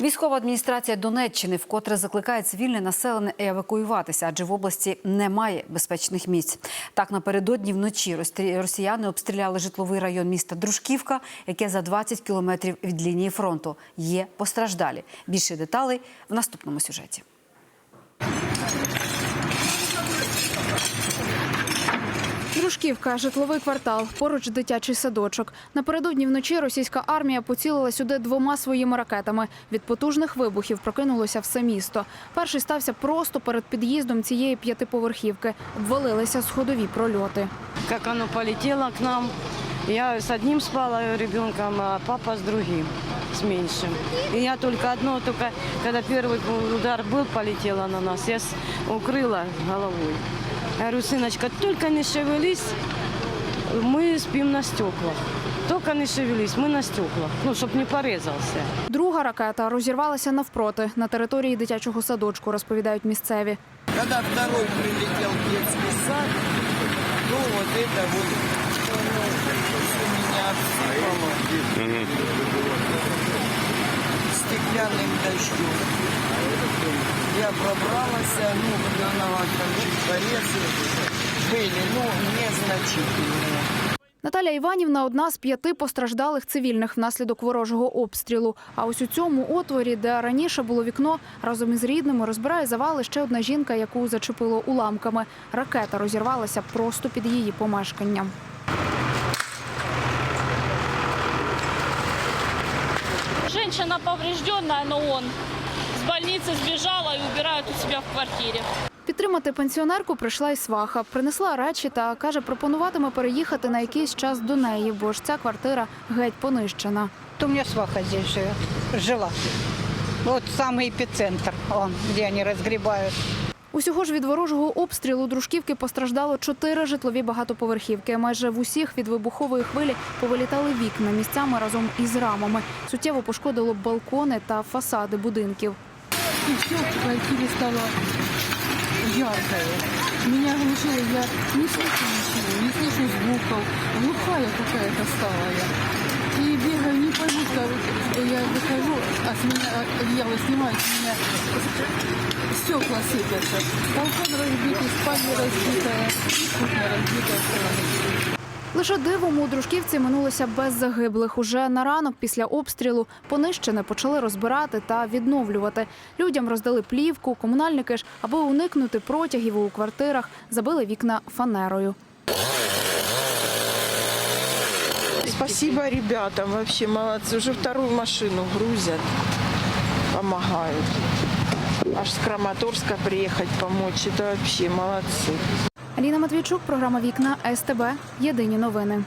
Військова адміністрація Донеччини вкотре закликає цивільне населення евакуюватися, адже в області немає безпечних місць. Так напередодні вночі росіяни обстріляли житловий район міста Дружківка, яке за 20 кілометрів від лінії фронту. Є постраждалі. Більше деталей в наступному сюжеті. Дружківка, житловий квартал, поруч дитячий садочок. Напередодні вночі російська армія поцілила сюди двома своїми ракетами. Від потужних вибухів прокинулося все місто. Перший стався просто перед під'їздом цієї п'ятиповерхівки. Обвалилися сходові прольоти. как оно полетело к нам. Я с одним спала ребенком, а папа с другим, с меньшим. И я только одно, только когда первый удар был, полетело на нас, я с- укрыла головой. Я говорю, сыночка, только не шевелись, мы спим на стеклах. Только не шевелись, мы на стеклах, ну, чтобы не порезался. Друга ракета розірвалася навпроти на території дитячого садочку, розповідають місцеві. Когда второй прилетел в детский сад, то вот это вот всё меня обсыпало стеклянным дождем. Я пробралась, ну, на там чуть порезы были, ну, незначительные. Наталя Іванівна одна з п'яти постраждалих цивільних внаслідок ворожого обстрілу. А ось у цьому отворі, де раніше було вікно, разом із рідними розбирає завали ще одна жінка, яку зачепило уламками. Ракета розірвалася просто під її помешканням. Женщина поврежденная, но он с больницы сбежала и убирают у себя в квартире. Підтримати пенсіонерку прийшла й сваха. Принесла речі та каже, пропонуватиме переїхати на якийсь час до неї, бо ж ця квартира геть понищена. То у меня сваха здесь живет, жила. Вот самый эпицентр, он, где они разгребают. Усього ж від ворожого обстрілу дружківки постраждало чотири житлові багатоповерхівки. Майже в усіх від вибухової хвилі повилітали вікна місцями разом із рамами. Суттєво пошкодило балкони та фасади будинків. И все в квартире стало яркое. Меня оглушило, я не слышу ничего, не слышу звуков. Глухая какая-то стала я. И бегаю, не пойму, вот я выхожу, а с меня одеяло снимают, с меня стекла сыпятся. Балкон разбитый, спальня разбитая, кухня разбитая. всё. Лише дивом у дружківці минулося без загиблих. Уже на ранок після обстрілу понищене почали розбирати та відновлювати. Людям роздали плівку, комунальники ж, аби уникнути протягів у квартирах, забили вікна фанерою. Спасибо ребятам, вообще молодцы. Уже вторую машину грузят, помогают. Аж с Краматорска приехать помочь, это вообще молодцы. Аліна Матвійчук, програма Вікна СТБ. Єдині новини.